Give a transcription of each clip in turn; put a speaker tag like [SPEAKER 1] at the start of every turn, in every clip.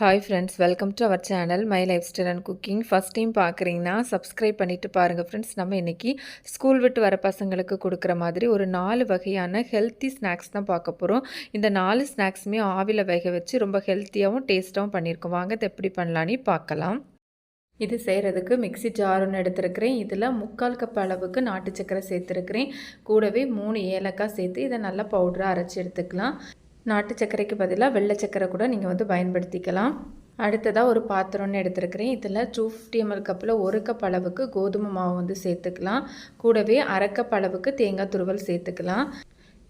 [SPEAKER 1] Hi friends welcome to our channel my life style and cooking first time பார்க்குறீங்கன்னா subscribe பண்ணிவிட்டு பாருங்கள் friends நம்ம இன்றைக்கி ஸ்கூல் விட்டு வர பசங்களுக்கு கொடுக்குற மாதிரி ஒரு நாலு வகையான ஹெல்த்தி ஸ்நாக்ஸ் தான் பார்க்க போகிறோம் இந்த நாலு ஸ்நாக்ஸுமே ஆவியில் வேக வச்சு ரொம்ப ஹெல்த்தியாகவும் டேஸ்ட்டாகவும் பண்ணியிருக்கோம். வாங்க இதை எப்படி பண்ணலான்னு பார்க்கலாம். இது செய்கிறதுக்கு மிக்ஸி ஜார் ஒன்று எடுத்துருக்கிறேன். இதில் முக்கால் கப் அளவுக்கு நாட்டு சக்கரை சேர்த்துருக்கிறேன். கூடவே மூணு ஏலக்காய் சேர்த்து இதை நல்லா பவுடராக அரைச்சி எடுத்துக்கலாம். நாட்டு சர்க்கரைக்கு பதிலாக வெள்ளை சர்க்கரை கூட நீங்கள் வந்து பயன்படுத்திக்கலாம். அடுத்ததாக ஒரு பாத்திரம்னு எடுத்துருக்கிறேன். இதில் டூ ஃபிஃப்டி எம்எல் கப்பில் ஒரு கப் அளவுக்கு கோதுமை மாவு வந்து சேர்த்துக்கலாம். கூடவே அரை கப் அளவுக்கு தேங்காய் துருவல் சேர்த்துக்கலாம்.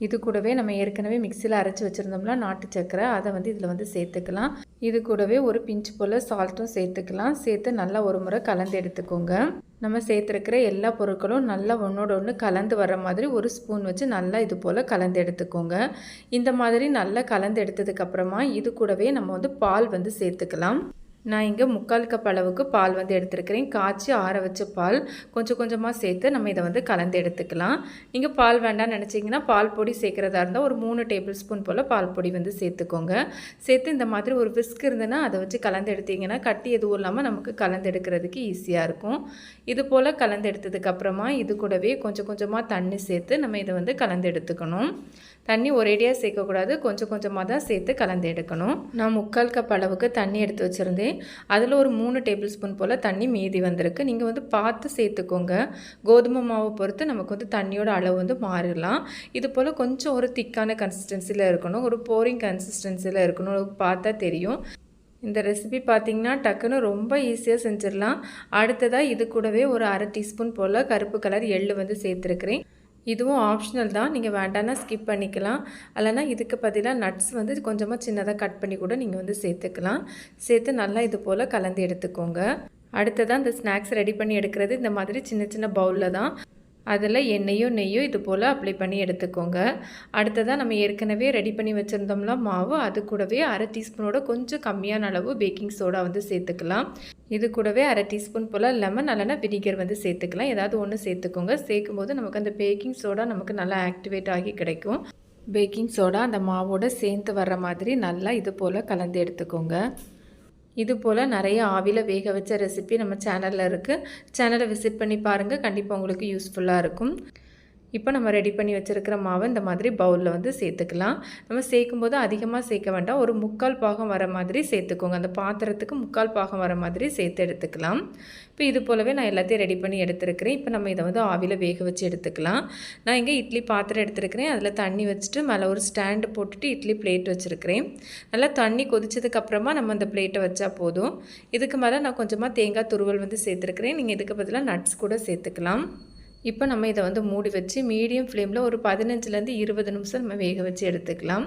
[SPEAKER 1] இது கூடவே நம்ம ஏற்கனவே மிக்சியில் அரைச்சி வச்சுருந்தோம்னா நாட்டு சக்கரை அதை வந்து இதில் வந்து சேர்த்துக்கலாம். இது கூடவே ஒரு பிஞ்சு போல் சால்ட்டும் சேர்த்துக்கலாம். சேர்த்து நல்லா ஒரு முறை கலந்து எடுத்துக்கோங்க. நம்ம சேர்த்துருக்கிற எல்லா பொருட்களும் நல்லா ஒன்றோட ஒன்று கலந்து வர மாதிரி ஒரு ஸ்பூன் வச்சு நல்லா இது போல் கலந்து எடுத்துக்கோங்க. இந்த மாதிரி நல்லா கலந்து எடுத்ததுக்கப்புறமா இது கூடவே நம்ம வந்து பால் வந்து சேர்த்துக்கலாம். நான் இங்கே முக்கால் கப் அளவுக்கு பால் வந்து எடுத்துருக்கிறேன். காய்ச்சி ஆற வச்ச பால் கொஞ்சம் கொஞ்சமாக சேர்த்து நம்ம இதை வந்து கலந்து எடுத்துக்கலாம். நீங்கள் பால் வேண்டாம்னு நினச்சிங்கன்னா பால் பொடி சேர்க்குறதா இருந்தால் ஒரு மூணு டேபிள் ஸ்பூன் போல் பால் பொடி வந்து சேர்த்துக்கோங்க. சேர்த்து இந்த மாதிரி ஒரு விஸ்க் இருந்ததுன்னா அதை வச்சு கலந்து எடுத்திங்கன்னா கட்டி எதுவும் இல்லாமல் நமக்கு கலந்து எடுக்கிறதுக்கு ஈஸியாக இருக்கும். இது போல் கலந்து எடுத்ததுக்கப்புறமா இது கூடவே கொஞ்சம் கொஞ்சமாக தண்ணி சேர்த்து நம்ம இதை வந்து கலந்து எடுத்துக்கணும். தண்ணி ஒரேடியாக சேர்க்கக்கூடாது. கொஞ்சம் கொஞ்சமாக தான் சேர்த்து கலந்து எடுக்கணும். நான் முக்கால் கப் அளவுக்கு தண்ணி எடுத்து வச்சுருந்தேன். அதில் ஒரு மூணு டேபிள் ஸ்பூன் போல் தண்ணி மீதி வந்திருக்கு. நீங்கள் வந்து பார்த்து சேர்த்துக்கோங்க. கோதுமை மாவை பொறுத்து நமக்கு வந்து தண்ணியோட அளவு வந்து மாறிடலாம். இது போல் கொஞ்சம் ஒரு திக்கான கன்சிஸ்டன்சியில் இருக்கணும். ஒரு போரிங் கன்சிஸ்டன்சியில் இருக்கணும். பார்த்தா தெரியும். இந்த ரெசிபி பார்த்திங்கன்னா டக்குன்னு ரொம்ப ஈஸியாக செஞ்சிடலாம். அடுத்ததாக இது கூடவே ஒரு அரை டீஸ்பூன் போல் கருப்பு கலர் எள்ளு வந்து சேர்த்துருக்குறேன். இதுவும் ஆப்ஷனல் தான். நீங்கள் வேண்டாம்னா ஸ்கிப் பண்ணிக்கலாம். இல்லைனா இதுக்கு பதிலாக நட்ஸ் வந்து கொஞ்சமாக சின்னதாக கட் பண்ணி கூட நீங்கள் வந்து சேர்த்துக்கலாம். சேர்த்து நல்லா இது போல் கலந்து எடுத்துக்கோங்க. அடுத்ததாக இந்த ஸ்நாக்ஸ் ரெடி பண்ணி எடுக்கிறது இந்த மாதிரி சின்ன சின்ன பவுலில் தான். அதில் எண்ணெயோ நெய்யோ இது போல் அப்ளை பண்ணி எடுத்துக்கோங்க. அடுத்ததாக நம்ம ஏற்கனவே ரெடி பண்ணி வச்சுருந்தோம்னா மாவு அது கூடவே அரை டீஸ்பூனோட கொஞ்சம் கம்மியான அளவு பேக்கிங் சோடா வந்து சேர்த்துக்கலாம். இது கூடவே அரை டீஸ்பூன் போல் லெமன் அல்லனா வினிகர் வந்து சேர்த்துக்கலாம். ஏதாவது ஒன்று சேர்த்துக்கோங்க. சேர்க்கும்போது நமக்கு அந்த பேக்கிங் சோடா நமக்கு நல்லா ஆக்டிவேட் ஆகி கிடைக்கும். பேக்கிங் சோடா அந்த மாவோட சேர்ந்து வர்ற மாதிரி நல்லா இது போல் கலந்து எடுத்துக்கோங்க. இது போல் நிறைய ஆவியில் வேக வச்ச ரெசிபி நம்ம சேனலில் இருக்குது சேனலை விசிட் பண்ணி பாருங்கள் கண்டிப்பாக உங்களுக்கு யூஸ்ஃபுல்லாக இருக்கும். இப்போ நம்ம ரெடி பண்ணி வச்சுருக்கிற மாவை இந்த மாதிரி பவுலில் வந்து சேர்த்துக்கலாம். நம்ம சேர்க்கும் போது அதிகமாக சேர்க்க வேண்டாம். ஒரு முக்கால் பாகம் வர மாதிரி சேர்த்துக்கோங்க. அந்த பாத்திரத்துக்கு முக்கால் பாகம் வர மாதிரி சேர்த்து எடுத்துக்கலாம். இப்போ இது போலவே நான் எல்லாத்தையும் ரெடி பண்ணி எடுத்துருக்கிறேன். இப்போ நம்ம இதை வந்து ஆவியில் வேக வச்சு எடுத்துக்கலாம். நான் இங்கே இட்லி பாத்திரம் எடுத்துருக்கிறேன். அதில் தண்ணி வச்சுட்டு மேலே ஒரு ஸ்டாண்டு போட்டுட்டு இட்லி பிளேட் வச்சுருக்கிறேன். நல்லா தண்ணி கொதிச்சதுக்கப்புறமா நம்ம அந்த பிளேட்டை வச்சா போதும். இதுக்கு மேலே நான் கொஞ்சமாக தேங்காய் துருவல் வந்து சேர்த்துருக்கிறேன். நீங்கள் இதுக்கு பதிலாக நட்ஸ் கூட சேர்த்துக்கலாம். இப்போ நம்ம இதை வந்து மூடி வச்சு மீடியம் ஃப்ளேமில் ஒரு பதினஞ்சுலேருந்து இருபது நிமிஷம் நம்ம வேக வச்சு எடுத்துக்கலாம்.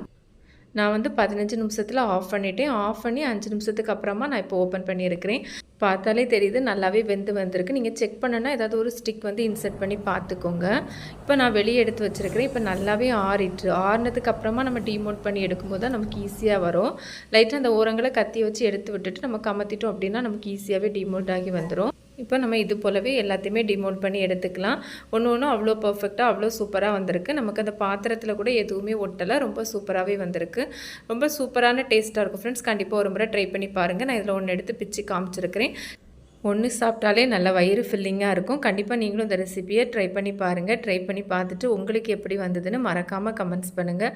[SPEAKER 1] நான் வந்து பதினஞ்சு நிமிஷத்தில் ஆஃப் பண்ணிவிட்டேன் ஆஃப் பண்ணி அஞ்சு நிமிஷத்துக்கு அப்புறமா நான் இப்போ ஓப்பன் பண்ணியிருக்கிறேன். பார்த்தாலே தெரியுது நல்லாவே வெந்து வந்திருக்கு. நீங்கள் செக் பண்ணனா ஏதாவது ஒரு ஸ்டிக் வந்து இன்சர்ட் பண்ணி பார்த்துக்கோங்க. இப்போ நான் வெளியே எடுத்து வச்சுருக்கிறேன். இப்போ நல்லாவே ஆறிட்டு ஆறினதுக்கு அப்புறமா நம்ம டிமோட் பண்ணி எடுக்கும்போது தான் நமக்கு ஈஸியாக வரும். லைட்டாக அந்த ஓரங்களை கத்தி வச்சு எடுத்து விட்டுட்டு நம்ம கமத்திட்டோம் அப்படின்னா நமக்கு ஈஸியாகவே டிமோட் ஆகி வந்துடும் இப்போ நம்ம இது போலவே எல்லாத்தையுமே டிமோட் பண்ணி எடுத்துக்கலாம். ஒன்று ஒன்றும் அவ்வளோ பர்ஃபெக்டாக அவ்வளோ சூப்பராக வந்திருக்கு. நமக்கு அந்த பாத்திரத்தில் கூட எதுவுமே ஒட்டலை. ரொம்ப சூப்பராகவே வந்திருக்கு. ரொம்ப சூப்பரான டேஸ்ட்டாக இருக்கும் ஃப்ரெண்ட்ஸ் கண்டிப்பாக ஒரு முறை ட்ரை பண்ணி பாருங்கள் நான் இதில் ஒன்று எடுத்து பிச்சு காமிச்சிருக்கிறேன். ஒன்று சாப்பிட்டாலே நல்ல வயிறு ஃபில்லிங்காக இருக்கும். கண்டிப்பாக நீங்களும் இந்த ரெசிபியை ட்ரை பண்ணி பாருங்கள் ட்ரை பண்ணி பார்த்துட்டு உங்களுக்கு எப்படி வந்ததுன்னு மறக்காமல் கமெண்ட்ஸ் பண்ணுங்கள்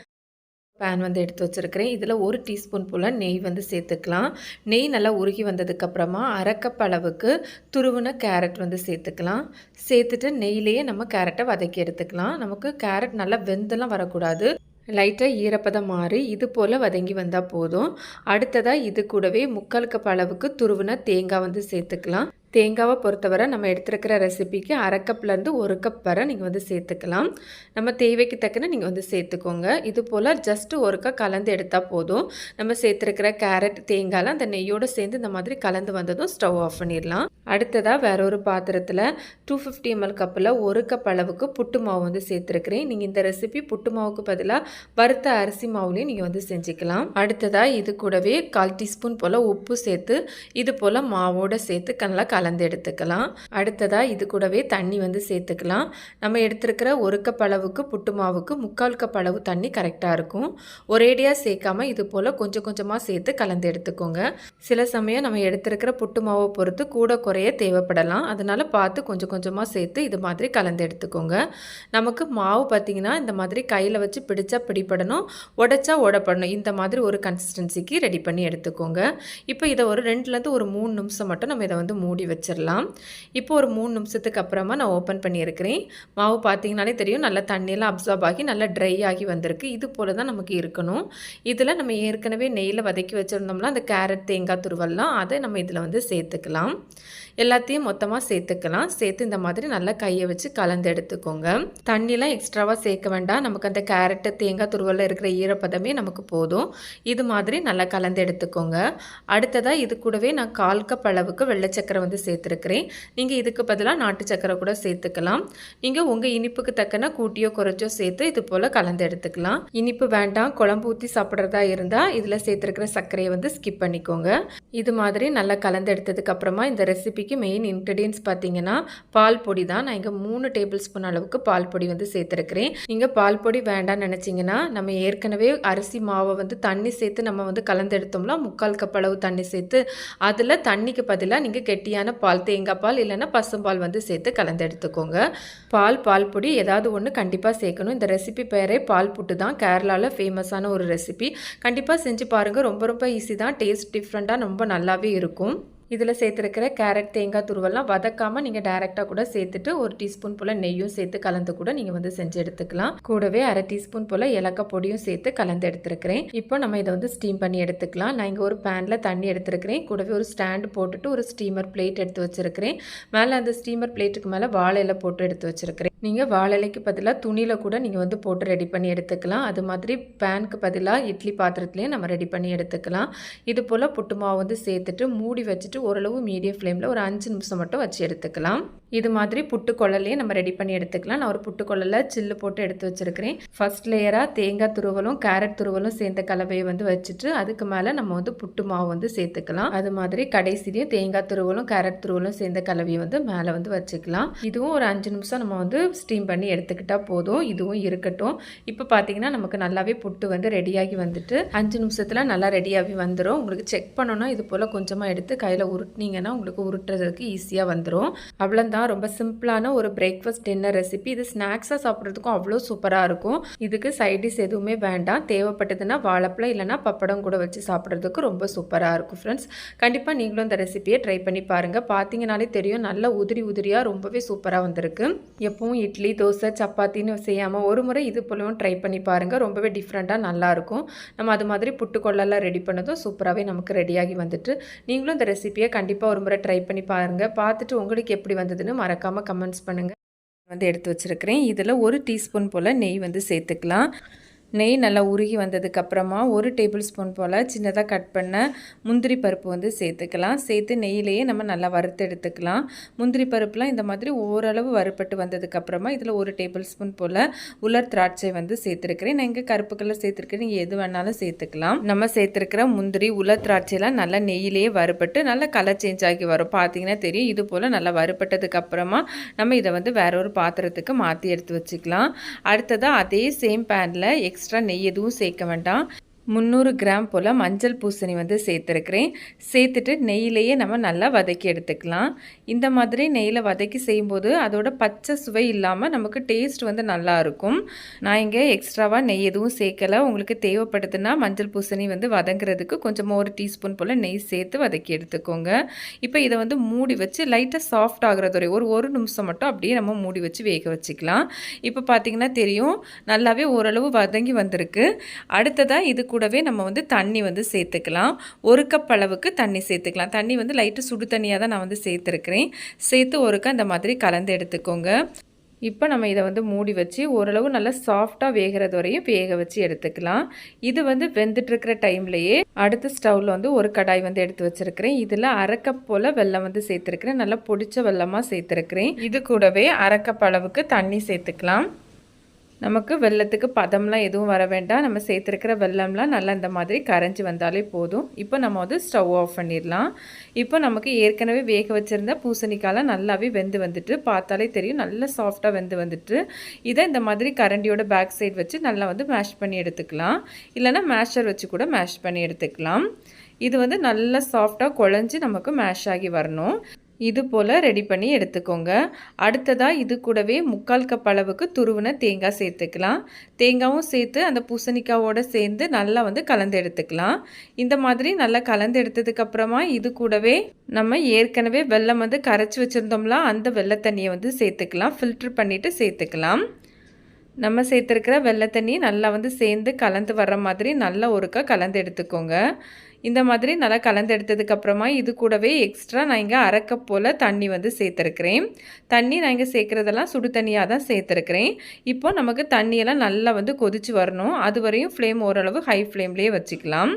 [SPEAKER 1] பேன் வந்து எடுத்து வச்சுருக்கிறேன். இதில் ஒரு டீஸ்பூன் போல் நெய் வந்து சேர்த்துக்கலாம். நெய் நல்லா உருகி வந்ததுக்கப்புறமா அரைக்கப் அளவுக்கு துருவின கேரட் வந்து சேர்த்துக்கலாம். சேர்த்துட்டு நெய்லேயே நம்ம கேரட்டை வதக்கி எடுத்துக்கலாம். நமக்கு கேரட் நல்லா வெந்தெல்லாம் வரக்கூடாது. லைட்டாக ஈரப்பதம் மாறி இது போல் வதங்கி வந்தால் போதும். அடுத்ததாக இது கூடவே முக்கால் கப் அளவுக்கு துருவின தேங்காய் வந்து சேர்த்துக்கலாம். தேங்காவை பொறுத்தவரை நம்ம எடுத்துருக்கிற ரெசிபிக்கு அரை கப்லேருந்து ஒரு கப் வரை நீங்கள் வந்து சேர்த்துக்கலாம். நம்ம தேவைக்கு தக்கன நீங்கள் வந்து சேர்த்துக்கோங்க. இது போல் ஜஸ்ட்டு ஒரு கப் கலந்து எடுத்தால் போதும். நம்ம சேர்த்துருக்கிற கேரட் தேங்காய்லாம் அந்த நெய்யோடு சேர்ந்து இந்த மாதிரி கலந்து வந்ததும் ஸ்டவ் ஆஃப் பண்ணிடலாம். அடுத்ததாக வேற ஒரு பாத்திரத்தில் டூ ஃபிஃப்டி எம்எல் கப்பில் ஒரு கப் அளவுக்கு புட்டு மாவு வந்து சேர்த்துருக்கிறேன். நீங்கள் இந்த ரெசிபி புட்டு மாவுக்கு பதிலாக வறுத்த அரிசி மாவுலேயும் நீங்கள் வந்து செஞ்சுக்கலாம். அடுத்ததாக இது கூடவே கால் டீஸ்பூன் போல் உப்பு சேர்த்து இது போல் மாவோடு சேர்த்து நல்லா கல கலந்து எடுத்துக்கலாம். அடுத்ததாக இது கூடவே தண்ணி வந்து சேர்த்துக்கலாம். நம்ம எடுத்திருக்கிற ஒரு கப் அளவுக்கு புட்டு மாவுக்கு முக்கால் கப் அளவு தண்ணி கரெக்டாக இருக்கும். ஒரேடியாக சேர்க்காம இது போல் கொஞ்சம் கொஞ்சமாக சேர்த்து கலந்து எடுத்துக்கோங்க. சில சமயம் நம்ம எடுத்திருக்கிற புட்டு மாவை பொறுத்து கூட குறைய தேவைப்படலாம். அதனால் பார்த்து கொஞ்சம் கொஞ்சமாக சேர்த்து இது மாதிரி கலந்து எடுத்துக்கோங்க. நமக்கு மாவு பார்த்திங்கன்னா இந்த மாதிரி கையில் வச்சு பிடிச்சா பிடிப்படணும் உடைச்சா உடப்படணும். இந்த மாதிரி ஒரு கன்சிஸ்டன்சிக்கு ரெடி பண்ணி எடுத்துக்கோங்க. இப்போ இதை ஒரு ரெண்டுலேருந்து ஒரு மூணு நிமிஷம் மட்டும் நம்ம இதை வந்து மூடி வச்சிடலாம் இப்போ ஒரு மூணு நிமிஷத்துக்கு அப்புறமா நான் ஓப்பன் பண்ணியிருக்கிறேன். மாவு பார்த்தீங்கனாலே தெரியும் நல்லா தண்ணியெல்லாம் அப்சார்ப் ஆகி நல்லா ட்ரை ஆகி வந்திருக்கு. இது போல் தான் நமக்கு இருக்கணும். இதில் நம்ம ஏற்கனவே நெய்யில் வதக்கி வச்சுருந்தோம்னா அந்த கேரட் தேங்காய் துருவெல்லாம் அதை நம்ம இதில் வந்து சேர்த்துக்கலாம். எல்லாத்தையும் மொத்தமாக சேர்த்துக்கலாம். சேர்த்து இந்த மாதிரி நல்லா கையை வச்சு கலந்து எடுத்துக்கோங்க. தண்ணிலாம் எக்ஸ்ட்ராவாக சேர்க்க வேண்டாம். நமக்கு அந்த கேரட்டு தேங்காய் துருவலில் இருக்கிற ஈரப்பதமே நமக்கு போதும். இது மாதிரி நல்லா கலந்து எடுத்துக்கோங்க. அடுத்ததாக இது கூடவே நான் கால் கப் அளவுக்கு வெள்ளை சக்கரை வந்து சேர்த்துருக்கிறேன். நீங்கள் இதுக்கு பதிலாக நாட்டு சக்கரை கூட சேர்த்துக்கலாம். நீங்கள் உங்கள் இனிப்புக்கு தக்கன கூட்டியோ குறைச்சோ சேர்த்து இது போல் கலந்து எடுத்துக்கலாம். இனிப்பு வேண்டாம் குழம்பு ஊற்றி சாப்பிட்றதா இருந்தால் இதில் சேர்த்துருக்கிற சர்க்கரையை வந்து ஸ்கிப் பண்ணிக்கோங்க. இது மாதிரி நல்லா கலந்து எடுத்ததுக்கு அப்புறமா இந்த ரெசிபிக்கு மெயின் இன்க்ரீடியன்ஸ் பார்த்தீங்கன்னா பால் பொடி தான். நான் இங்கே மூணு டேபிள் ஸ்பூன் அளவுக்கு பால் பொடி வந்து சேர்த்துருக்கிறேன். நீங்கள் பால் பொடி வேண்டாம்னு நினச்சிங்கன்னா நம்ம ஏற்கனவே அரிசி மாவை வந்து தண்ணி சேர்த்து நம்ம வந்து கலந்து எடுத்தோம்னா முக்கால் கப் அளவு தண்ணி சேர்த்து அதில் தண்ணிக்கு பதிலாக நீங்கள் கெட்டியான பால் தேங்காய் பால் இல்லைன்னா பசும்பால் வந்து சேர்த்து கலந்து எடுத்துக்கோங்க. பால் பால் பொடி ஏதாவது ஒன்று கண்டிப்பாக சேர்க்கணும். இந்த ரெசிபி பெயரே பால் புட்டு தான். கேரளாவில் ஃபேமஸான ஒரு ரெசிபி. கண்டிப்பாக செஞ்சு பாருங்கள் ரொம்ப ரொம்ப ஈஸி தான். டேஸ்ட் டிஃப்ரெண்ட்டாக ரொம்ப நல்லாவே இருக்கும். இதில் சேர்த்துருக்கிற கேரட் தேங்காய் துருவெல்லாம் வதக்காமல் நீங்கள் டேரெக்டாக கூட சேர்த்துட்டு ஒரு டீஸ்பூன் போல் நெய்யும் சேர்த்து கலந்து கூட நீங்கள் வந்து செஞ்சு எடுத்துக்கலாம். கூடவே அரை டீஸ்பூன் போல் ஏலக்காய் பொடியும் சேர்த்து கலந்து எடுத்துருக்கிறேன். இப்போ நம்ம இதை வந்து ஸ்டீம் பண்ணி எடுத்துக்கலாம். நான் இங்கே ஒரு பேனில் தண்ணி எடுத்துருக்கிறேன். கூடவே ஒரு ஸ்டாண்டு போட்டுட்டு ஒரு ஸ்டீமர் பிளேட் எடுத்து வச்சுருக்கிறேன். மேலே அந்த ஸ்டீமர் பிளேட்டுக்கு மேலே வாழை போட்டு எடுத்து வச்சுருக்கிறேன். நீங்கள் வாழை இலைக்கு பதிலாக துணியில் கூட நீங்கள் வந்து போட்டு ரெடி பண்ணி எடுத்துக்கலாம். அது மாதிரி பேனுக்கு பதிலாக இட்லி பாத்திரத்துலேயும் நம்ம ரெடி பண்ணி எடுத்துக்கலாம். இது போல் புட்டு மாவு வந்து சேர்த்துட்டு மூடி வச்சுட்டு ஓரளவு மீடியம் ஃப்ளேமில் ஒரு அஞ்சு நிமிஷம் மட்டும் வச்சு எடுத்துக்கலாம். இது மாதிரி புட்டு குழலையே நம்ம ரெடி பண்ணி எடுத்துக்கலாம். நான் ஒரு புட்டு குழல சில்லு போட்டு எடுத்து வச்சுருக்கிறேன். ஃபர்ஸ்ட் லேயராக தேங்காய் துருவலும் கேரட் துருவலும் சேர்ந்த கலவையை வந்து வச்சுட்டு அதுக்கு மேலே நம்ம வந்து புட்டு மாவு வந்து சேர்த்துக்கலாம். அது மாதிரி கடைசிலையும் தேங்காய் துருவலும் கேரட் துருவலும் சேர்ந்த கலவையை வந்து மேலே வந்து வச்சுக்கலாம். இதுவும் ஒரு அஞ்சு நிமிஷம் நம்ம வந்து ஸ்டீம் பண்ணி எடுத்துக்கிட்டால் போதும் இதுவும் இருக்கட்டும். இப்போ பார்த்தீங்கன்னா நமக்கு நல்லாவே புட்டு வந்து ரெடியாகி வந்துட்டு அஞ்சு நிமிஷத்தில் நல்லா ரெடியாகி வந்துடும் உங்களுக்கு செக் பண்ணணும் இது போல் கொஞ்சமாக எடுத்து கையில் உருட்டினீங்கன்னா உங்களுக்கு உருட்டுறதுக்கு ஈஸியாக வந்துடும் அவ்வளோதான் ரொம்ப சிம்பிளான ஒரு பிரேக்ஃபாஸ்ட் டின்னர் ரெசிபி இது ஸ்நாக்ஸாக சாப்பிட்றதுக்கும் அவ்வளோ சூப்பராக இருக்கும். இதுக்கு சைடிஷ் எதுவுமே வேண்டாம். தேவைப்பட்டதுன்னா வாழைப்பழம் இல்லைனா பப்படம் கூட வச்சு சாப்பிட்றதுக்கு ரொம்ப சூப்பராக இருக்கும் ஃப்ரெண்ட்ஸ் கண்டிப்பாக நீங்களும் இந்த ரெசிபியை ட்ரை பண்ணி பாருங்கள் பார்த்தீங்கனாலே தெரியும் நல்ல உதிரி உதிரியாக ரொம்பவே சூப்பராக வந்திருக்கு. எப்பவும் இட்லி தோசை சப்பாத்தின்னு செய்யாமல் ஒரு முறை இது போலவும் ட்ரை பண்ணி பாருங்கள் ரொம்பவே டிஃப்ரெண்ட்டாக நல்லாயிருக்கும் நம்ம அது மாதிரி புட்டுக்கொள்ளெல்லாம் ரெடி பண்ணதும் சூப்பராகவே நமக்கு ரெடியாகி வந்துட்டு. நீங்களும் இந்த ரெசிப்பியை ரெசிபியை கண்டிப்பாக ஒரு முறை ட்ரை பண்ணி பாருங்கள் பார்த்துட்டு உங்களுக்கு எப்படி வந்ததுன்னு மறக்காமல் கமெண்ட்ஸ் பண்ணுங்கள் வந்து எடுத்து வச்சுருக்கிறேன். இதில் ஒரு டீஸ்பூன் போல் நெய் வந்து சேர்த்துக்கலாம். நெய் நல்லா உருகி வந்ததுக்கப்புறமா ஒரு டேபிள் ஸ்பூன் போல் சின்னதாக கட் பண்ண முந்திரி பருப்பு வந்து சேர்த்துக்கலாம். சேர்த்து நெய்யிலேயே நம்ம நல்லா வறுத்து எடுத்துக்கலாம். முந்திரி பருப்புலாம் இந்த மாதிரி ஓரளவு வறுப்பட்டு வந்ததுக்கப்புறமா இதில் ஒரு டேபிள் ஸ்பூன் போல் உலர் திராட்சை வந்து சேர்த்துருக்கிறேன். நான் இங்கே கருப்பு கலர் சேர்த்துருக்கேன். நீங்கள் எது வேணாலும் சேர்த்துக்கலாம். நம்ம சேர்த்துருக்கிற முந்திரி உலர் திராட்சையெல்லாம் நல்லா நெய்யிலேயே வறுப்பட்டு நல்லா கலர் சேஞ்ச் ஆகி வரும். பார்த்தீங்கன்னா தெரியும். இது போல் நல்லா வறுபட்டதுக்கப்புறமா நம்ம இதை வந்து வேற ஒரு பாத்திரத்துக்கு மாற்றி எடுத்து வச்சுக்கலாம். அடுத்ததாக அதே சேம் பேனில் எக்ஸ்ட்ரா நெய் எதுவும் சேர்க்க வேண்டாம். முந்நூறு கிராம் போல் மஞ்சள் பூசணி வந்து சேர்த்துருக்குறேன். சேர்த்துட்டு நெய்யிலேயே நம்ம நல்லா வதக்கி எடுத்துக்கலாம். இந்த மாதிரி நெய்யில் வதக்கி செய்யும்போது அதோட பச்சை சுவை இல்லாமல் நமக்கு டேஸ்ட் வந்து நல்லாயிருக்கும் நான் இங்கே எக்ஸ்ட்ராவாக நெய் எதுவும் சேர்க்கலை. உங்களுக்கு தேவைப்படுதுன்னா மஞ்சள் பூசணி வந்து வதங்குறதுக்கு கொஞ்சமாக ஒரு டீஸ்பூன் போல் நெய் சேர்த்து வதக்கி எடுத்துக்கோங்க. இப்போ இதை வந்து மூடி வச்சு லைட்டாக சாஃப்ட் ஆகிறது வரை ஒரு ஒரு நிமிஷம் மட்டும் அப்படியே நம்ம மூடி வச்சு வேக வச்சுக்கலாம். இப்போ பார்த்திங்கன்னா தெரியும் நல்லாவே ஓரளவு வதங்கி வந்திருக்கு. அடுத்ததாக இது கூடவே நம்ம வந்து தண்ணி வந்து சேர்த்துக்கலாம். ஒரு கப் அளவுக்கு தண்ணி சேர்த்துக்கலாம். தண்ணி வந்து லைட்டு சுடு தண்ணியாக தான் நான் வந்து சேர்த்துருக்குறேன். சேர்த்து ஒருக்க அந்த மாதிரி கலந்து எடுத்துக்கோங்க. இப்போ நம்ம இதை வந்து மூடி வச்சு ஓரளவு நல்லா சாஃப்டாக வேகிறது வரையும் வேக வச்சு எடுத்துக்கலாம். இது வந்து வெந்துட்டுருக்கிற டைம்லையே அடுத்த ஸ்டவ்வில் வந்து ஒரு கடாய் வந்து எடுத்து வச்சுருக்கிறேன். இதில் அரைக்கப் போல் வெள்ளம் வந்து சேர்த்துருக்கிறேன். நல்லா பொடிச்ச வெள்ளமாக சேர்த்துருக்கிறேன். இது கூடவே அரைக்கப் அளவுக்கு தண்ணி சேர்த்துக்கலாம். நமக்கு வெள்ளத்துக்கு பதம்லாம் எதுவும் வர வேண்டாம். நம்ம சேர்த்துருக்கிற வெள்ளம்லாம் நல்லா இந்த மாதிரி கரைஞ்சி வந்தாலே போதும். இப்போ நம்ம வந்து ஸ்டவ் ஆஃப் பண்ணிடலாம். இப்போ நமக்கு ஏற்கனவே வேக வச்சுருந்த பூசணிக்காயெலாம் நல்லாவே வெந்து வந்துட்டு பார்த்தாலே தெரியும். நல்லா சாஃப்டாக வெந்து வந்துட்டு இதை இந்த மாதிரி கரண்டியோட பேக் சைடு வச்சு நல்லா வந்து மேஷ் பண்ணி எடுத்துக்கலாம். இல்லைனா மேஷர் வச்சு கூட மேஷ் பண்ணி எடுத்துக்கலாம். இது வந்து நல்லா சாஃப்டாக குழஞ்சி நமக்கு மேஷ் ஆகி வரணும். இது போல் ரெடி பண்ணி எடுத்துக்கோங்க. அடுத்ததாக இது கூடவே முக்கால் கப் அளவுக்கு துருவின தேங்காய் சேர்த்துக்கலாம். தேங்காயும் சேர்த்து அந்த பூசணிக்காவோடு சேர்ந்து நல்லா வந்து கலந்து எடுத்துக்கலாம். இந்த மாதிரி நல்லா கலந்து எடுத்ததுக்கப்புறமா இது கூடவே நம்ம ஏற்கனவே வெள்ளம் வந்து கரைச்சி வச்சுருந்தோம்ல அந்த வெள்ளை தண்ணியை வந்து சேர்த்துக்கலாம். ஃபில்ட்ரு பண்ணிவிட்டு சேர்த்துக்கலாம். நம்ம சேர்த்துருக்கிற வெள்ளை தண்ணி நல்லா வந்து சேர்ந்து கலந்து வர்ற மாதிரி நல்லா ஒருக்கா கலந்து எடுத்துக்கோங்க. இந்த மாதிரி நல்லா கலந்து எடுத்ததுக்கப்புறமா இது கூடவே எக்ஸ்ட்ரா நான் இங்கே அரைக்கப் போல் தண்ணி வந்து சேர்த்துருக்குறேன். தண்ணி நான் இங்கே சேர்க்குறதெல்லாம் சுடு தண்ணியாக தான் சேர்த்துருக்குறேன். இப்போ நமக்கு தண்ணியெல்லாம் நல்லா வந்து கொதித்து வரணும். அது வரையும் ஃப்ளேம் ஓரளவு ஹை ஃப்ளேம்லேயே வச்சுக்கலாம்.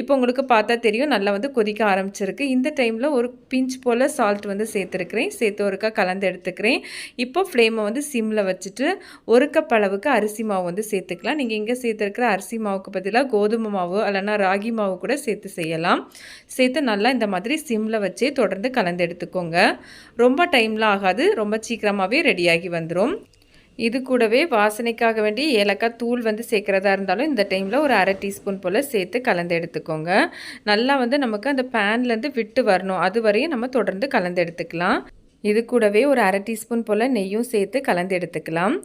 [SPEAKER 1] இப்போ உங்களுக்கு பார்த்தா தெரியும் நல்லா வந்து கொதிக்க ஆரம்பிச்சிருக்கு. இந்த டைமில் ஒரு பிஞ்ச் போல் சால்ட் வந்து சேர்த்துருக்குறேன். சேர்த்து ஒருக்கா கலந்து எடுத்துக்கிறேன். இப்போ ஃப்ளேமை வந்து சிம்மில் வச்சுட்டு ஒரு கப் அளவுக்கு அரிசி மாவு வந்து சேர்த்துக்கலாம். நீங்கள் இங்கே சேர்த்துருக்கிற அரிசி மாவுக்கு பதிலாக கோதுமை மாவு இல்லைனா ராகி மாவு கூட சேர்த்து செய்யலாம். சேர்த்து நல்லா இந்த மாதிரி சிம்மில் வச்சே தொடர்ந்து கலந்து எடுத்துக்கோங்க. ரொம்ப டைம்லாம் ஆகாது. ரொம்ப சீக்கிரமாகவே ரெடியாகி வந்துடும் இது கூடவே வாசனைக்காக வேண்டி ஏலக்காய் தூள் வந்து சேர்க்குறதா இருந்தாலும் இந்த டைமில் ஒரு அரை டீஸ்பூன் போல் சேர்த்து கலந்து எடுத்துக்கோங்க. நல்லா வந்து நமக்கு அந்த பேன்லேருந்து விட்டு வரணும். அது வரையும் நம்ம தொடர்ந்து கலந்து எடுத்துக்கலாம். இது கூடவே ஒரு அரை டீஸ்பூன் போல் நெய்யும் சேர்த்து கலந்து எடுத்துக்கலாம்.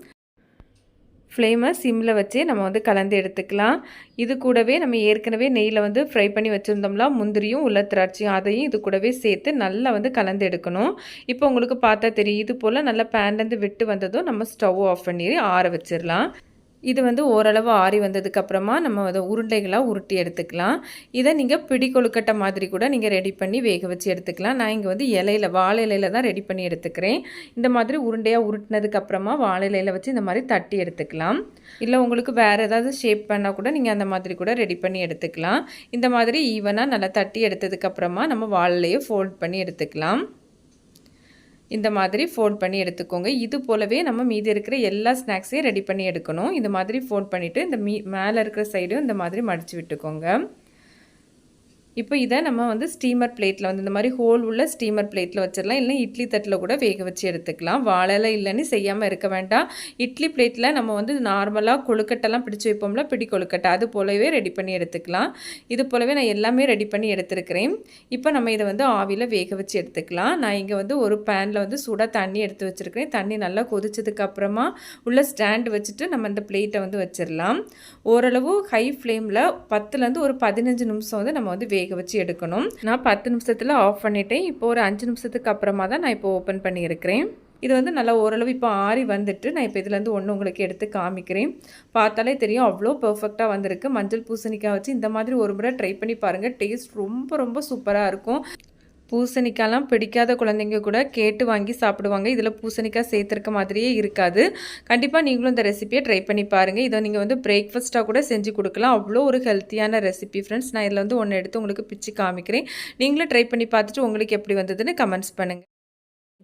[SPEAKER 1] ஃப்ளேமை சிம்மில் வச்சு நம்ம வந்து கலந்து எடுத்துக்கலாம். இது கூடவே நம்ம ஏற்கனவே நெய்யில் வந்து ஃப்ரை பண்ணி வச்சுருந்தோம்லாம் முந்திரியும் உள்ள திராட்சையும் அதையும் இது கூடவே சேர்த்து நல்லா வந்து கலந்து எடுக்கணும். இப்போ உங்களுக்கு பார்த்தா தெரியும் இது போல் நல்லா பேன்லேருந்து விட்டு வந்ததும் நம்ம ஸ்டவ் ஆஃப் பண்ணி ஆற வச்சிடலாம். இது வந்து ஓரளவு ஆறி வந்ததுக்கப்புறமா நம்ம அதை உருண்டைகளாக உருட்டி எடுத்துக்கலாம். இதை நீங்கள் பிடி கொழுக்கட்டை மாதிரி கூட நீங்கள் ரெடி பண்ணி வேக வச்சு எடுத்துக்கலாம். நான் இங்கே வந்து இலையில வாழை இலையில தான் ரெடி பண்ணி எடுத்துக்கிறேன். இந்த மாதிரி உருண்டையாக உருட்டினதுக்கப்புறமா வாழை இலையில வச்சு இந்த மாதிரி தட்டி எடுத்துக்கலாம். இல்லை உங்களுக்கு வேறு ஏதாவது ஷேப் பண்ணால் கூட நீங்கள் அந்த மாதிரி கூட ரெடி பண்ணி எடுத்துக்கலாம். இந்த மாதிரி ஈவனாக நல்லா தட்டி எடுத்ததுக்கப்புறமா நம்ம வாழையிலையே ஃபோல்ட் பண்ணி எடுத்துக்கலாம். இந்த மாதிரி ஃபோல்ட் பண்ணி எடுத்துக்கோங்க. இது போலவே நம்ம மீதி இருக்கிற எல்லா ஸ்நாக்ஸையும் ரெடி பண்ணி எடுக்கணும். இந்த மாதிரி ஃபோல்ட் பண்ணிவிட்டு இந்த மீ மேலே இருக்கிற சைடும் இந்த மாதிரி மடித்து விட்டுக்கோங்க. இப்போ இதை நம்ம வந்து ஸ்டீமர் பிளேட்டில் வந்து இந்த மாதிரி ஹோல் உள்ள ஸ்டீமர் பிளேட்டில் வச்சிடலாம். இல்லை இட்லி தட்டில் கூட வேக வச்சு எடுத்துக்கலாம். வாழைலாம் இல்லைன்னு செய்யாமல் இருக்க வேண்டாம். இட்லி பிளேட்டில் நம்ம வந்து நார்மலாக கொழுக்கட்டெல்லாம் பிடிச்சி வைப்போம்ல பிடி கொழுக்கட்டை. அது போலவே ரெடி பண்ணி எடுத்துக்கலாம். இது போலவே நான் எல்லாமே ரெடி பண்ணி எடுத்துருக்கிறேன். இப்போ நம்ம இதை வந்து ஆவியில் வேக வச்சு எடுத்துக்கலாம். நான் இங்கே வந்து ஒரு பேனில் வந்து சூடாக தண்ணி எடுத்து வச்சுருக்கிறேன். தண்ணி நல்லா கொதிச்சதுக்கு அப்புறமா உள்ள ஸ்டாண்ட் வச்சுட்டு நம்ம இந்த பிளேட்டை வந்து வச்சிடலாம். ஓரளவு ஹை ஃப்ளேமில் பத்துலேருந்து ஒரு பதினஞ்சு நிமிஷம் வந்து நம்ம வந்து வேக வேக வச்சு எடுக்கணும். நான் பத்து நிமிஷத்தில் ஆஃப் பண்ணிட்டேன். இப்போ ஒரு அஞ்சு நிமிஷத்துக்கு அப்புறமா தான் நான் இப்போ ஓப்பன் பண்ணியிருக்கிறேன். இது வந்து நல்லா ஓரளவு இப்போ ஆறி வந்துட்டு நான் இப்போ இதுலேருந்து ஒன்று உங்களுக்கு எடுத்து காமிக்கிறேன். பார்த்தாலே தெரியும் அவ்வளோ பர்ஃபெக்டாக வந்திருக்கு. மஞ்சள் பூசணிக்காய் வச்சு இந்த மாதிரி ஒரு முறை ட்ரை பண்ணி பாருங்கள் டேஸ்ட் ரொம்ப ரொம்ப சூப்பராக இருக்கும். பூசணிக்காய்லாம் பிடிக்காத குழந்தைங்க கூட கேட்டு வாங்கி சாப்பிடுவாங்க. இதில் பூசணிக்காய் சேர்த்துருக்க மாதிரியே இருக்காது. கண்டிப்பாக நீங்களும் இந்த ரெசிபியை ட்ரை பண்ணி பாருங்கள் இதை நீங்கள் வந்து பிரேக்ஃபாஸ்ட்டாக கூட செஞ்சு கொடுக்கலாம். அவ்வளோ ஒரு ஹெல்த்தியான ரெசிபி ஃப்ரெண்ட்ஸ் நான் இதில் வந்து ஒன்று எடுத்து உங்களுக்கு பிச்சு காமிக்கிறேன். நீங்களும் ட்ரை பண்ணி பார்த்துட்டு உங்களுக்கு எப்படி வந்ததுன்னு கமெண்ட்ஸ் பண்ணுங்கள்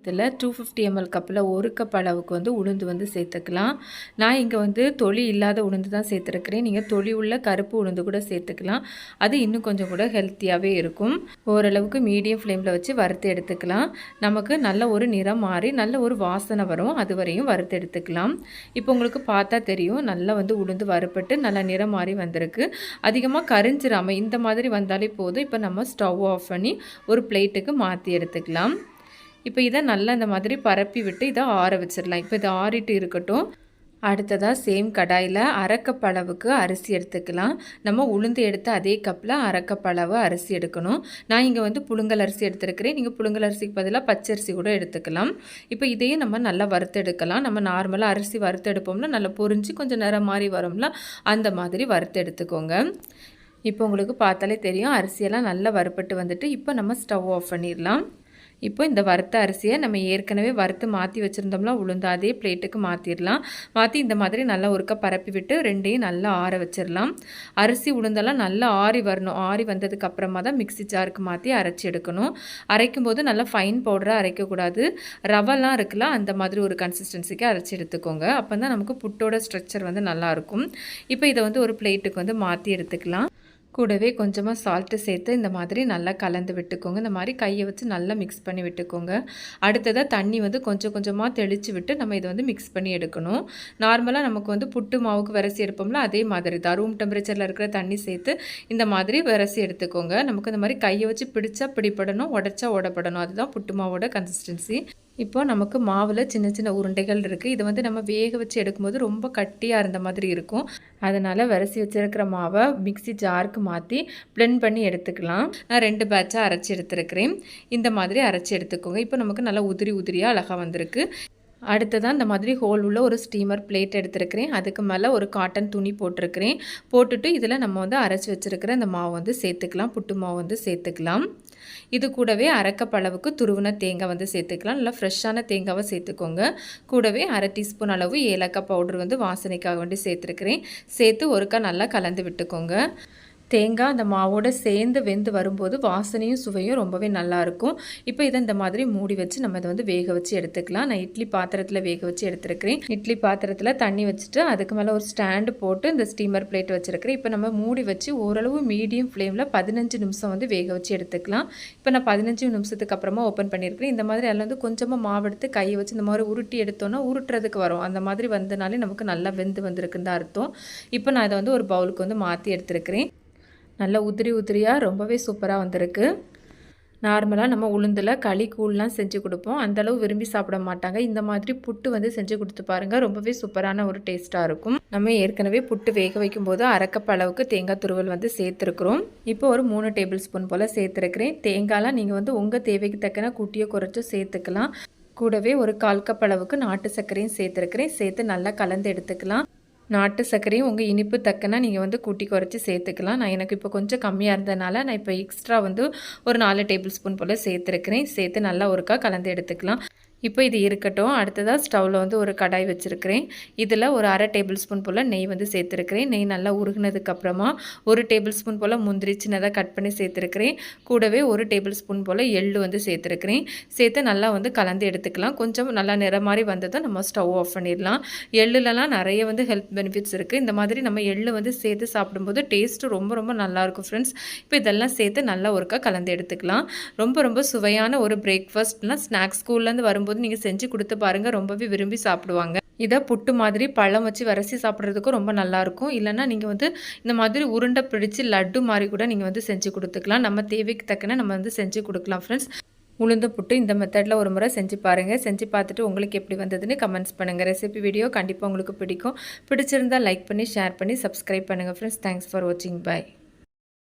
[SPEAKER 1] இதில் டூ ஃபிஃப்டி எம்எல் கப்பில் ஒரு கப் அளவுக்கு வந்து உளுந்து வந்து சேர்த்துக்கலாம். நான் இங்கே வந்து தொளி இல்லாத உளுந்து தான் சேர்த்துருக்கிறேன். நீங்கள் தொளி உள்ள கருப்பு உளுந்து கூட சேர்த்துக்கலாம். அது இன்னும் கொஞ்சம் கூட ஹெல்த்தியாகவே இருக்கும். ஓரளவுக்கு மீடியம் ஃப்ளேமில் வச்சு வறுத்து எடுத்துக்கலாம். நமக்கு நல்ல ஒரு நிறம் மாறி நல்ல ஒரு வாசனை வரும். அது வரையும் வறுத்து எடுத்துக்கலாம். இப்போ உங்களுக்கு பார்த்தா தெரியும். நல்லா வந்து உளுந்து வறுப்பட்டு நல்லா நிறம் மாறி வந்திருக்கு. அதிகமாக கரிஞ்சிராமல் இந்த மாதிரி வந்தாலே போதும். இப்போ நம்ம ஸ்டவ் ஆஃப் பண்ணி ஒரு பிளேட்டுக்கு மாற்றி எடுத்துக்கலாம். இப்போ இதை நல்லா இந்த மாதிரி பரப்பி விட்டு இதை ஆற வச்சிடலாம். இப்போ இதை ஆறிட்டு இருக்கட்டும். அடுத்ததாக சேம் கடாயில் அரைக்கப்பளவுக்கு அரிசி எடுத்துக்கலாம். நம்ம உளுந்து எடுத்து அதே கப்பில் அரைக்கப்பளவு அரிசி எடுக்கணும். நான் இங்கே வந்து புழுங்கல் அரிசி எடுத்துருக்கிறேன். நீங்கள் புழுங்கல் அரிசிக்கு பதிலாக பச்சரிசி கூட எடுத்துக்கலாம். இப்போ இதையும் நம்ம நல்லா வறுத்தெடுக்கலாம். நம்ம நார்மலாக அரிசி வறுத்தெடுப்போம்னா நல்லா பொறிஞ்சு கொஞ்சம் நேரம் மாதிரி வரும்ல அந்த மாதிரி வறுத்து எடுத்துக்கோங்க இப்போ உங்களுக்கு பார்த்தாலே தெரியும் அரிசியெல்லாம் நல்லா வறுப்பட்டு வந்துட்டு இப்போ நம்ம ஸ்டவ் ஆஃப் பண்ணிடலாம். இப்போ இந்த வறுத்த அரிசியை நம்ம ஏற்கனவே வறுத்து மாற்றி வச்சுருந்தோம்னா உளுந்து அதே பிளேட்டுக்கு மாற்றிடலாம் மாற்றி இந்த மாதிரி நல்லா ஒருக்க பரப்பி விட்டு ரெண்டையும் நல்லா ஆற வச்சிடலாம் அரிசி உளுந்தெல்லாம் நல்லா ஆறி வரணும். ஆறி வந்ததுக்கு அப்புறமா தான் மிக்ஸி ஜாருக்கு மாற்றி அரைச்சி எடுக்கணும். அரைக்கும் போது நல்லா ஃபைன் பவுடராக அரைக்கக்கூடாது. ரவெல்லாம் இருக்குல்ல அந்த மாதிரி ஒரு கன்சிஸ்டன்சிக்கு அரைச்சி எடுத்துக்கோங்க. அப்போ தான் நமக்கு புட்டோட ஸ்ட்ரக்சர் வந்து நல்லாயிருக்கும் இப்போ இதை வந்து ஒரு பிளேட்டுக்கு வந்து மாற்றி எடுத்துக்கலாம். கூடவே கொஞ்சமாக சால்ட்டு சேர்த்து இந்த மாதிரி நல்லா கலந்து விட்டுக்கோங்க. இந்த மாதிரி கையை வச்சு நல்லா மிக்ஸ் பண்ணி விட்டுக்கோங்க. அடுத்ததாக தண்ணி வந்து கொஞ்சம் கொஞ்சமாக தெளித்து விட்டு நம்ம இதை வந்து மிக்ஸ் பண்ணி எடுக்கணும். நார்மலாக நமக்கு வந்து புட்டு மாவுக்கு விரசி எடுப்போம்ல அதே மாதிரி தான். ரூம் டெம்பரேச்சரில் இருக்கிற தண்ணி சேர்த்து இந்த மாதிரி விரசி எடுத்துக்கோங்க. நமக்கு இந்த மாதிரி கையை வச்சு பிடிச்சா பிடிப்படணும் உடச்சா உடப்படணும் அதுதான் புட்டு மாவோட கன்சிஸ்டன்சி இப்போ நமக்கு மாவில் சின்ன சின்ன உருண்டைகள் இருக்குது இதை வந்து நம்ம வேக வச்சு எடுக்கும்போது ரொம்ப கட்டியாக இருந்த மாதிரி இருக்கும். அதனால் வரிசை வச்சுருக்கிற மாவை மிக்சி ஜாருக்கு மாற்றி பிளெண்ட் பண்ணி எடுத்துக்கலாம். நான் ரெண்டு பேட்சாக அரைச்சி எடுத்துருக்கிறேன். இந்த மாதிரி அரைச்சி எடுத்துக்கோங்க. இப்போ நமக்கு நல்லா உதிரி உதிரியாக அழகாக வந்திருக்கு. அடுத்ததாக இந்த மாதிரி ஹோல் உள்ள ஒரு ஸ்டீமர் பிளேட் எடுத்துருக்கிறேன். அதுக்கு மேலே ஒரு காட்டன் துணி போட்டிருக்கிறேன். போட்டுட்டு இதில் நம்ம வந்து அரைச்சி வச்சுருக்கிற இந்த மாவு வந்து சேர்த்துக்கலாம். புட்டு மாவு வந்து சேர்த்துக்கலாம். இது கூடவே அரைக்கப்பளவுக்கு துருவின தேங்காய் வந்து சேர்த்துக்கலாம். நல்லா ஃப்ரெஷ்ஷான தேங்காவை சேர்த்துக்கோங்க. கூடவே அரை டீஸ்பூன் அளவு ஏலக்காய் பவுடர் வந்து வாசனைக்காக வேண்டி சேர்த்துருக்கிறேன். சேர்த்து ஒருக்கா நல்லா கலந்து விட்டுக்கோங்க. தேங்காய் அந்த மாவோடு சேர்ந்து வெந்து வரும்போது வாசனையும் சுவையும் ரொம்பவே நல்லாயிருக்கும் இப்போ இதை இந்த மாதிரி மூடி வச்சு நம்ம இதை வந்து வேக வச்சு எடுத்துக்கலாம். நான் இட்லி பாத்திரத்தில் வேக வச்சு எடுத்துருக்கிறேன். இட்லி பாத்திரத்தில் தண்ணி வச்சுட்டு அதுக்கு மேலே ஒரு ஸ்டாண்டு போட்டு இந்த ஸ்டீமர் பிளேட் வச்சுருக்கிறேன். இப்போ நம்ம மூடி வச்சு ஓரளவு மீடியம் ஃப்ளேமில் பதினஞ்சு நிமிஷம் வந்து வேக வச்சு எடுத்துக்கலாம். இப்போ நான் பதினஞ்சு நிமிஷத்துக்கு அப்புறமா ஓப்பன் பண்ணியிருக்கிறேன். இந்த மாதிரி அதில் வந்து கொஞ்சமாக மாவு எடுத்து கையை வச்சு இந்த மாதிரி உருட்டி எடுத்தோன்னா உருட்டுறதுக்கு வரும். அந்த மாதிரி வந்தனாலே நமக்கு நல்லா வெந்து வந்திருக்குன்னு தான் அர்த்தம். இப்போ நான் இதை வந்து ஒரு பவுலுக்கு வந்து மாற்றி எடுத்துருக்கிறேன். நல்லா உதிரி உதிரியாக ரொம்பவே சூப்பராக வந்திருக்கு. நார்மலாக நம்ம உளுந்தில் களி கூழ்லாம் செஞ்சு கொடுப்போம். அந்தளவு விரும்பி சாப்பிட மாட்டாங்க. இந்த மாதிரி புட்டு வந்து செஞ்சு கொடுத்து பாருங்கள் ரொம்பவே சூப்பரான ஒரு டேஸ்ட்டாக இருக்கும். நம்ம ஏற்கனவே புட்டு வேக வைக்கும் போது அரைக்கப் அளவுக்கு தேங்காய் துருவல் வந்து சேர்த்துருக்குறோம். இப்போ ஒரு மூணு டேபிள் ஸ்பூன் போல் சேர்த்துருக்கிறேன். தேங்காய்லாம் நீங்கள் வந்து உங்கள் தேவைக்கு தக்கன கூட்டியோ குறைச்சோ சேர்த்துக்கலாம். கூடவே ஒரு கால் கப் அளவுக்கு நாட்டு சர்க்கரையும் சேர்த்துருக்கிறேன். சேர்த்து நல்லா கலந்து எடுத்துக்கலாம். நாட்டு சர்க்கரையும் உங்கள் இனிப்பு தக்கனா நீங்கள் வந்து கூட்டி குறைச்சி சேர்த்துக்கலாம். நான் எனக்கு இப்போ கொஞ்சம் கம்மியாக இருந்ததுனால நான் இப்போ எக்ஸ்ட்ரா வந்து ஒரு நாலு டேபிள் ஸ்பூன் போல் சேர்த்துருக்கிறேன். சேர்த்து நல்லா ஒருக்கா கலந்து எடுத்துக்கலாம். இப்போ இது இருக்கட்டும். அடுத்ததாக ஸ்டவ்வில் வந்து ஒரு கடாய் வச்சுருக்கிறேன். இதில் ஒரு அரை டேபிள் ஸ்பூன் போல் நெய் வந்து சேர்த்துருக்கிறேன். நெய் நல்லா உருகினதுக்கப்புறமா ஒரு டேபிள் ஸ்பூன் போல் முந்திரி சின்னதாக கட் பண்ணி சேர்த்துருக்கிறேன். கூடவே ஒரு டேபிள் ஸ்பூன் போல் எள்ளு வந்து சேர்த்துருக்கிறேன். சேர்த்து நல்லா வந்து கலந்து எடுத்துக்கலாம். கொஞ்சம் நல்லா நிற மாதிரி வந்ததும் நம்ம ஸ்டவ் ஆஃப் பண்ணிடலாம். எள்ளுலலாம் நிறைய வந்து ஹெல்த் பெனிஃபிட்ஸ் இருக்குது இந்த மாதிரி நம்ம எள்ளு வந்து சேர்த்து சாப்பிடும்போது டேஸ்ட்டு ரொம்ப ரொம்ப நல்லாயிருக்கும் ஃப்ரெண்ட்ஸ் இப்போ இதெல்லாம் சேர்த்து நல்லா ஒருக்கா கலந்து எடுத்துக்கலாம். ரொம்ப ரொம்ப சுவையான ஒரு பிரேக்ஃபாஸ்ட்லாம் ஸ்நாக்ஸ் ஸ்கூல்லேருந்து வரும்போது போது நீங்கள் செஞ்சு கொடுத்து பாருங்கள் ரொம்பவே விரும்பி சாப்பிடுவாங்க. இதை புட்டு மாதிரி பழம் வச்சு வரசி சாப்பிட்றதுக்கும் ரொம்ப நல்லாயிருக்கும் இல்லைனா நீங்கள் வந்து இந்த மாதிரி உருண்டை பிடிச்சி லட்டு மாதிரி கூட நீங்கள் வந்து செஞ்சு கொடுத்துக்கலாம். நம்ம தேவைக்கு தக்கன நம்ம வந்து செஞ்சு கொடுக்கலாம் ஃப்ரெண்ட்ஸ் உளுந்து புட்டு இந்த மெத்தடில் ஒரு முறை செஞ்சு பாருங்கள் செஞ்சு பார்த்துட்டு உங்களுக்கு எப்படி வந்ததுன்னு கமெண்ட்ஸ் பண்ணுங்கள் ரெசிபி வீடியோ கண்டிப்பாக உங்களுக்கு பிடிக்கும். பிடிச்சிருந்தால் லைக் பண்ணி ஷேர் பண்ணி சப்ஸ்கிரைப் பண்ணுங்கள் ஃப்ரெண்ட்ஸ் தேங்க்ஸ் ஃபார் வாட்சிங் பாய்